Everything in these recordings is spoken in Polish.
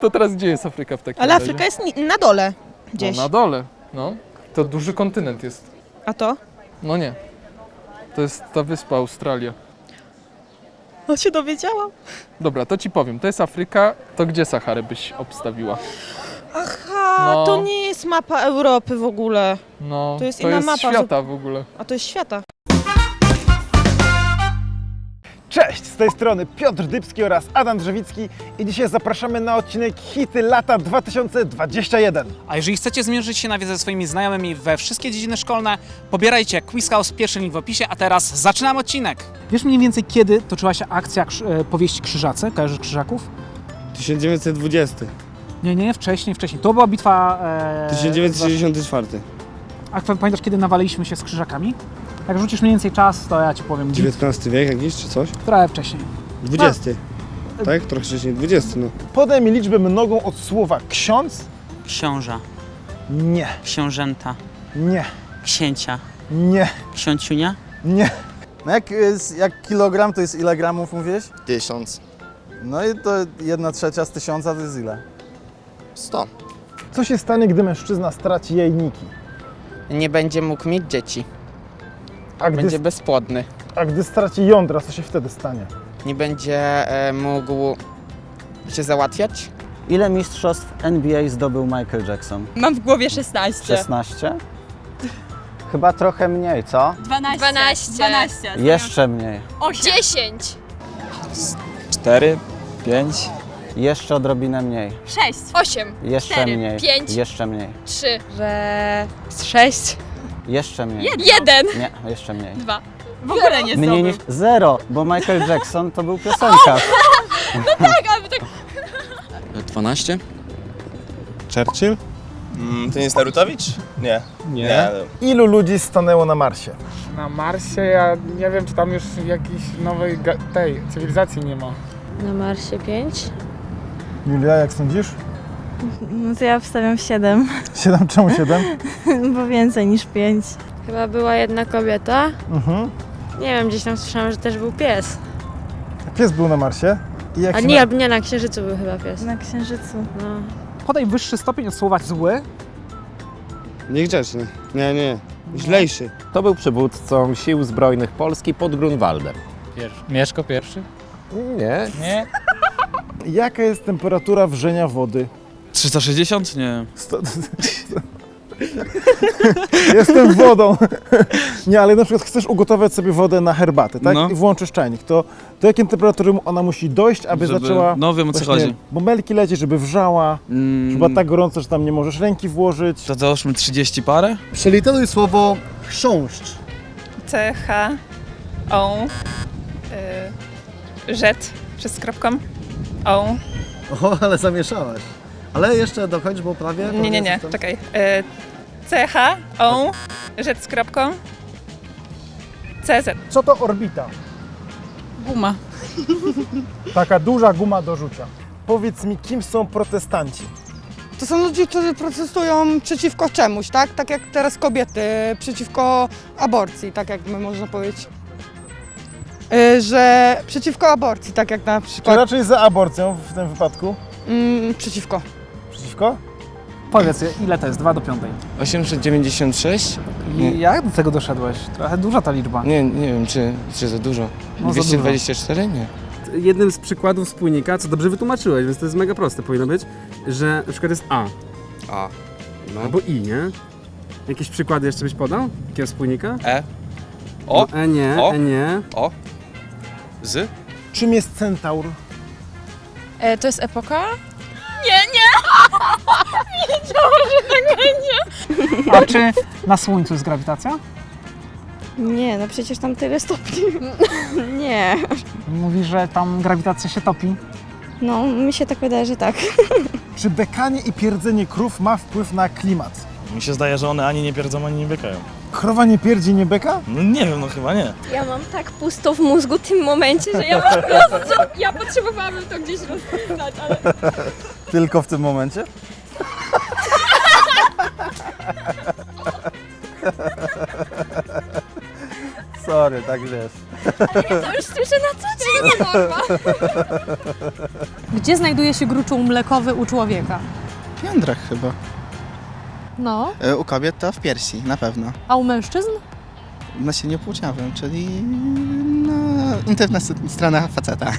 To teraz gdzie jest Afryka w takim Ale razie? Afryka jest ni- na dole gdzieś. No, na dole, no. To duży kontynent jest. A to? No nie. To jest ta wyspa Australia. O, się dowiedziałam. Dobra, to ci powiem. To jest Afryka, to gdzie Saharę byś obstawiła? Aha, No. to nie jest mapa Europy w ogóle. No, To jest to inna jest mapa, świata w ogóle. A to jest świata. Cześć, z tej strony Piotr Dybski oraz Adam Drzewicki i dzisiaj zapraszamy na odcinek Hity lata 2021. A jeżeli chcecie zmierzyć się na wiedzę ze swoimi znajomymi we wszystkie dziedziny szkolne, pobierajcie Quiz House, pierwszy link w opisie, a teraz zaczynamy odcinek. Wiesz mniej więcej kiedy toczyła się akcja krz- e, powieści Krzyżacy? Kojarzysz Krzyżaków? 1920. Nie, nie, wcześniej, wcześniej. To była bitwa... E, 1964. A pamiętasz kiedy nawaliliśmy się z Krzyżakami? Jak rzucisz mniej więcej czas, to ja ci powiem. Bit, XIX wiek jakiś czy coś? trochę wcześniej. 20. Tak? Trochę wcześniej. 20, no. Podaj mi liczbę mnogą od słowa ksiądz? Książa, Nie, książęta, nie, księcia, nie, ksiąciunia, nie. No jak, jest, jak kilogram to jest ile gramów mówisz? Tysiąc. No i to jedna trzecia z tysiąca to jest ile? Sto. Co się stanie, gdy mężczyzna straci jajniki? nie będzie mógł mieć dzieci. A gdy, Będzie bezpłodny. a gdy straci jądra, co się wtedy stanie? Nie będzie e, mógł się załatwiać. Ile mistrzostw NBA zdobył Michael Jackson? Mam w głowie 16. 16? Chyba trochę mniej, co? 12. 12. 12. Jeszcze mniej. 10. 4, 5. Jeszcze odrobinę mniej. 6. 8. Jeszcze Cztery, mniej. pięć. Jeszcze mniej. 3. Że 6. Jeszcze mniej. 1. Nie, jeszcze mniej. 2. W ogóle nie Mniej zdobył. niż zero, bo Michael Jackson to był piosenkarz. 12? Churchill? Mm, to nie jest Narutowicz? Nie. Nie. Ilu ludzi stanęło na Marsie? Na Marsie ja nie wiem, czy tam już jakiejś nowej tej cywilizacji nie ma. Na Marsie 5. Julia, jak sądzisz? No to ja wstawiam 7, 7 czemu 7? bo więcej niż 5. Chyba była jedna kobieta. Mhm. Nie wiem, gdzieś tam słyszałam, że też był pies. Pies był na Marsie. I jak A się nie, na... nie, na Księżycu był chyba pies. Na Księżycu. No. Podaj wyższy stopień od słowa zły. Niegrzeczny. Nie, nie. Źlejszy. To był przywódcą sił zbrojnych Polski pod Grunwaldem. Mieszko pierwszy? Nie, Nie. Jaka jest temperatura wrzenia wody? 360? Nie. Sto... Jestem wodą. Nie, ale na przykład chcesz ugotować sobie wodę na herbatę, tak? No. I włączysz czajnik. To do jakiej temperatury ona musi dojść, aby Żeby- zaczęła No wiem o co właśnie chodzi. bąbelki lecieć, żeby wrzała, Mm, żeby była tak gorąco, że tam nie możesz ręki włożyć. To załóżmy 30 parę? Przeliteruj słowo chrząszcz. C, H, O, y, Z przez kropką. O. O, ale zamieszałaś. Ale jeszcze dokończ, bo prawie... Nie, nie, nie, czekaj. Y, C, H, O, Z z kropką. C, Z. Co to orbita? Guma. Taka duża guma do rzucia. Powiedz mi, kim są protestanci? To są ludzie, którzy protestują przeciwko czemuś, tak? Tak jak teraz kobiety przeciwko aborcji, tak jakby można powiedzieć. Y, Że przeciwko aborcji, tak jak na Czy przykład raczej za aborcją w tym wypadku? mm, przeciwko. Powiedz, ile to jest? 2 do 5. 896? Nie. I jak do tego doszedłeś? Trochę duża ta liczba. Nie, nie wiem, czy, czy za dużo. No, za 224? Nie. jednym z przykładów spójnika, co dobrze wytłumaczyłeś, więc to jest mega proste, powinno być, że na przykład jest A A. No. albo I, nie? Jakieś przykłady jeszcze byś podał? Takiego spójnika? E. O. No, e nie, O. E nie. O. Z? Czym jest centaur? E, to jest epoka? A czy na Słońcu jest grawitacja? Nie, no przecież tam tyle stopni. nie. Mówi, że tam grawitacja się topi. No, mi się tak wydaje, że tak. Czy bekanie i pierdzenie krów ma wpływ na klimat? Mi się zdaje, że one ani nie pierdzą, ani nie bykają. Krowa nie pierdzi, nie beka? No nie wiem, no chyba nie. Ja mam tak pusto w mózgu w tym momencie, że ja po prostu, ja potrzebowałabym to gdzieś rozpisać, ale... Tylko w tym momencie? Sorry, tak wiesz. Ja to już słyszę na co dzień. Norma. Gdzie znajduje się gruczoł mlekowy u człowieka? W jądrach chyba. No. E, U kobiet to w piersi, na pewno. A u mężczyzn? W nasieniu płciowym, czyli no, intymna s- strona faceta.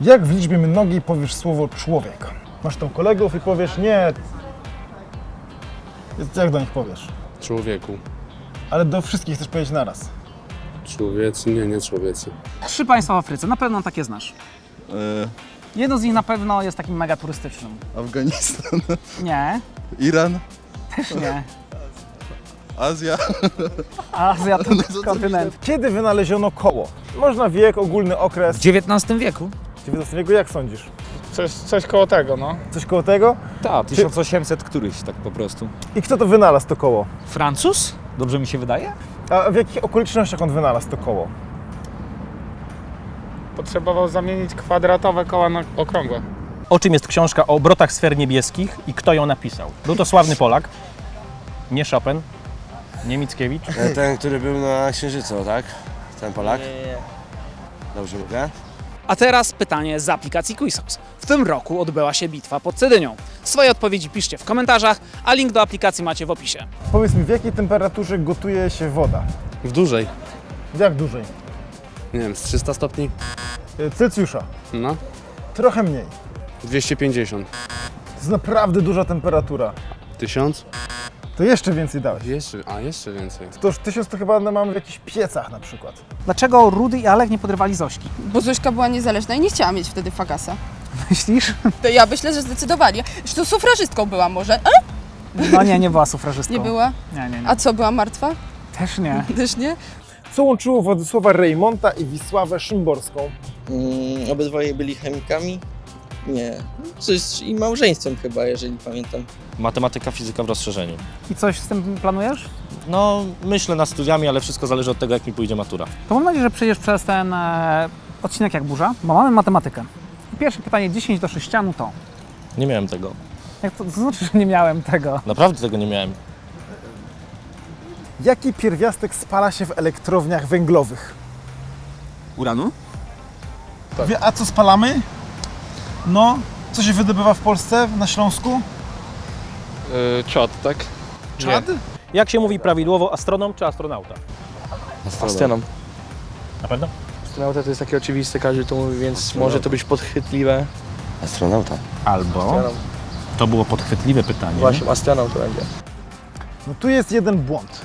Jak w liczbie mnogiej powiesz słowo człowiek? Masz tam kolegów i powiesz nie. Jak do nich powiesz? Człowieku. Ale do wszystkich chcesz powiedzieć naraz. Człowiecy, nie, nie człowiecy. Trzy państwa w Afryce, na pewno takie znasz. Jedno z nich na pewno jest takim mega turystycznym. Afganistan, No Nie, Iran, też nie. Azja. Azja to jest kontynent. Kiedy wynaleziono koło? Można wiek, ogólny okres. W XIX wieku. W XIX wieku jak sądzisz? Coś, coś koło tego, no. Coś koło tego? Tak, 1800 któryś tak po prostu. I kto to wynalazł to koło? Francuz? Dobrze mi się wydaje? A w jakich okolicznościach on wynalazł to koło? Potrzebował zamienić kwadratowe koła na okrągłe. O czym jest książka o obrotach sfer niebieskich i kto ją napisał? Był to sławny Polak, nie Chopin, nie Mickiewicz. Ten, który był na Księżycu, tak? Ten Polak? Dobrze mówię? A teraz pytanie z aplikacji Quizhouse. W tym roku odbyła się bitwa pod Cedynią. Swoje odpowiedzi piszcie w komentarzach, a link do aplikacji macie w opisie. Powiedz mi, w jakiej temperaturze gotuje się woda? W dłużej. Jak dłużej? Nie wiem, z 300 stopni? Y, Celsjusza. No. Trochę mniej. 250. To jest naprawdę duża temperatura. 1000? To jeszcze więcej dałeś. Jeszcze, a jeszcze więcej. To już tysiąc to chyba mamy w jakichś piecach na przykład. Dlaczego Rudy i Alek nie podrywali Zośki? Bo Zośka była niezależna i nie chciała mieć wtedy fakasa. Myślisz? To ja myślę, że zdecydowanie. Zresztą sufrażystką była może. E? No nie, nie była sufrażystką. Nie była? Nie, nie, nie. A co, była martwa? Też nie. Też nie? Co łączyło Władysława Rejmonta i Wisławę Szymborską? Mm, obydwoje byli chemikami? Nie. Coś i małżeństwem chyba, jeżeli pamiętam. Matematyka, fizyka w rozszerzeniu. I coś z tym planujesz? No, myślę nad studiami, ale wszystko zależy od tego, jak mi pójdzie matura. To mam nadzieję, że przejdziesz przez ten e, odcinek jak burza, bo mamy matematykę. Pierwsze pytanie 10 do sześcianu to. Nie miałem tego. Jak to, to znaczy, że nie miałem tego? Naprawdę tego nie miałem. Jaki pierwiastek spala się w elektrowniach węglowych? Uranu? Wie, a co spalamy? No, co się wydobywa w Polsce, na Śląsku? Yy, czad, tak? Czad? Jak się mówi prawidłowo, astronom czy astronauta? Astronom. Na pewno? Astronauta to jest takie oczywiste, każdy to mówi, więc może to być podchwytliwe. Astronauta. Albo... To było podchwytliwe pytanie. Właśnie, astronaut to będzie. No tu jest jeden błąd.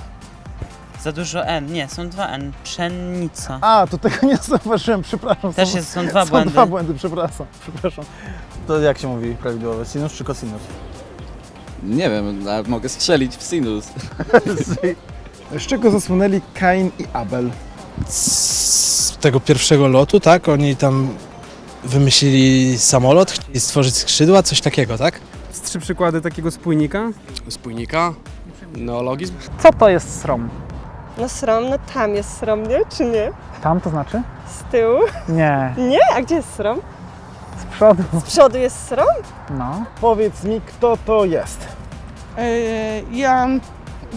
Za dużo N. Nie, są dwa N. Pszenica. A, to tego nie zauważyłem, przepraszam. Też jest, są dwa są błędy. dwa błędy, przepraszam, przepraszam. To jak się mówi prawidłowo? Sinus czy cosinus? Nie wiem, mogę strzelić w sinus. Z czego zasłynęli Kain i Abel? Z tego pierwszego lotu, tak? Oni tam wymyślili samolot, chcieli stworzyć skrzydła, coś takiego, tak? Z trzy przykłady takiego spójnika. Spójnika? Neologizm? Co to jest srom? No srom, no tam jest srom, nie? Czy nie? Tam to znaczy? Z tyłu? Nie. Nie? A gdzie jest srom? Z przodu. Z przodu jest srom? No. Powiedz mi, kto to jest? Yy, Jan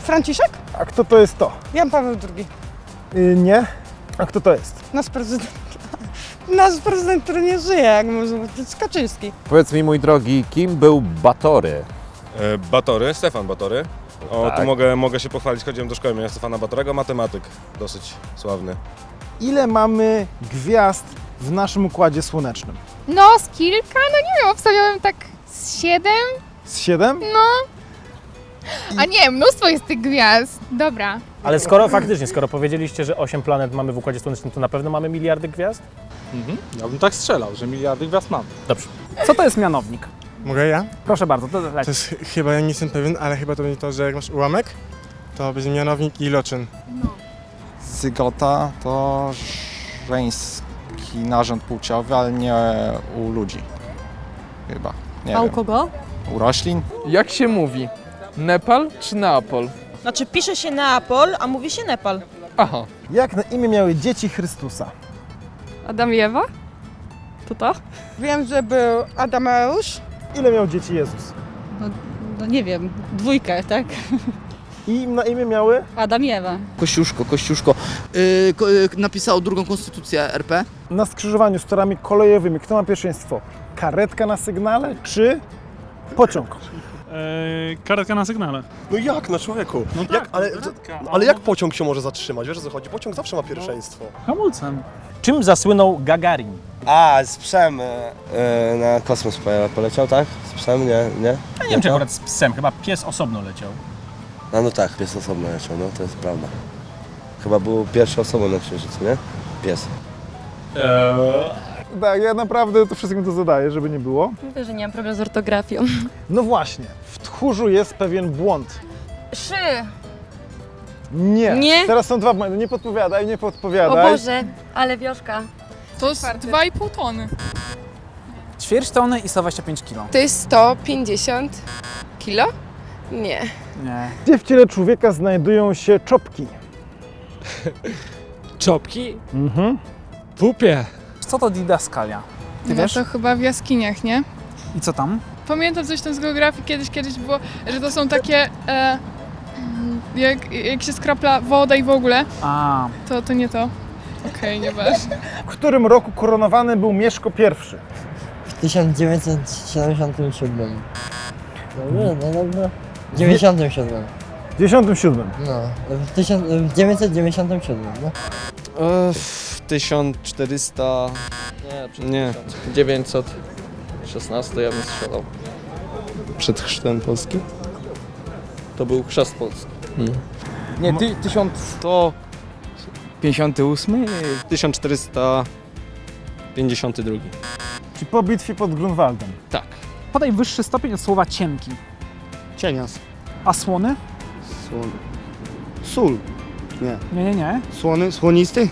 Franciszek? A kto to jest to? Jan Paweł II. Y, nie. A kto to jest? Nasz prezydent. Nasz prezydent, który nie żyje, jak można powiedzieć, Kaczyński. Powiedz mi, mój drogi, kim był Batory? Batory, Stefan Batory. O, Tak. tu mogę, mogę się pochwalić, chodziłem do szkoły imienia Stefana Batorego, matematyk, dosyć sławny. Ile mamy gwiazd w naszym Układzie Słonecznym? No, z kilka? No nie wiem, obstawiałem tak z siedem? Z siedem? No. A nie, mnóstwo jest tych gwiazd. Dobra. Ale skoro faktycznie, skoro powiedzieliście, że 8 planet mamy w Układzie Słonecznym, to na pewno mamy miliardy gwiazd? Mhm. Ja bym tak strzelał, że miliardy gwiazd mam. Dobrze. Co to jest mianownik? Mogę ja? Proszę bardzo, to leci. To jest ch- chyba, ja nie jestem pewien, ale chyba to będzie to, że jak masz ułamek, to będzie mianownik i iloczyn. Zygota to żeński narząd płciowy, ale nie u ludzi. Chyba. Nie A u wiem. kogo? U roślin? Jak się mówi? Nepal czy Neapol? Znaczy pisze się Neapol, a mówi się Nepal. Aha. Jak na imię miały dzieci Chrystusa? Adam i Ewa? To to? Wiem, że był Adameusz. Ile miał dzieci Jezus? No nie wiem, dwójkę, tak? i na imię miały Adam i Ewa. Kościuszko, Kościuszko. Yy, ko, yy, napisał drugą konstytucję RP. na skrzyżowaniu z torami kolejowymi. Kto ma pierwszeństwo? Karetka na sygnale czy pociąg? karetka na sygnale. No jak na człowieku? No jak, ale, ale jak pociąg się może zatrzymać? Wiesz o co chodzi? Pociąg zawsze ma pierwszeństwo. Hamulcem. Czym zasłynął Gagarin? A, z psem e, e, na kosmos pole- poleciał, tak? Z psem, nie? Nie? Ja nie wiem, czy akurat z psem, chyba pies osobno leciał. No, no tak, pies osobno leciał, no to jest prawda. Chyba był pierwszą osobą na Księżycu, nie? Pies. Tak, ja naprawdę to wszystkim to zadaję, żeby nie było. Mówię, że nie mam problemu z ortografią. No właśnie, w tchórzu jest pewien błąd. Szy! Nie. Nie? Teraz są dwa błędy. Nie podpowiadaj, nie O podpowiadaj. Boże, ale wioszka. To jest 2,5 tony. Ćwierć tony i 125 kg. To jest 150 kilo? Nie. Nie. Gdzie w ciele człowieka znajdują się czopki? Czopki? Mhm. Pupie. Co to didaskalia? Ty wiesz? No to chyba w jaskiniach, nie? I co tam? Pamiętam coś tam z geografii kiedyś, kiedyś było, że to są takie, e, jak, jak się skrapla woda i w ogóle, A, to, to nie to. Okej, nieważne. W którym roku koronowany był Mieszko I? W 1977. Dobrze, no dobra. 97. W 97. No, w, 1997, no. w 1400... Nie, nie. 916 ja bym strzelał. Przed chrztem Polski? To był chrzest Polski. Nie, ty, 1158? 1452. Czy po bitwie pod Grunwaldem? Tak. podaj wyższy stopień od słowa cienki. Cienias. A słony? Słon. Sól. Nie. Nie, nie, nie. Słony, słonisty?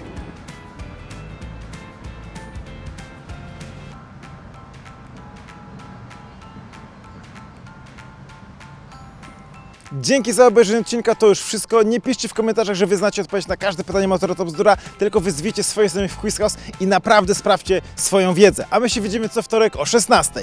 Dzięki za obejrzenie odcinka, to już wszystko. Nie piszcie w komentarzach, że wy znacie odpowiedź na każde pytanie Motora to bzdura, tylko wyzwijcie swoje znajomych w Quiz House i naprawdę sprawdźcie swoją wiedzę. A my się widzimy co wtorek o 16.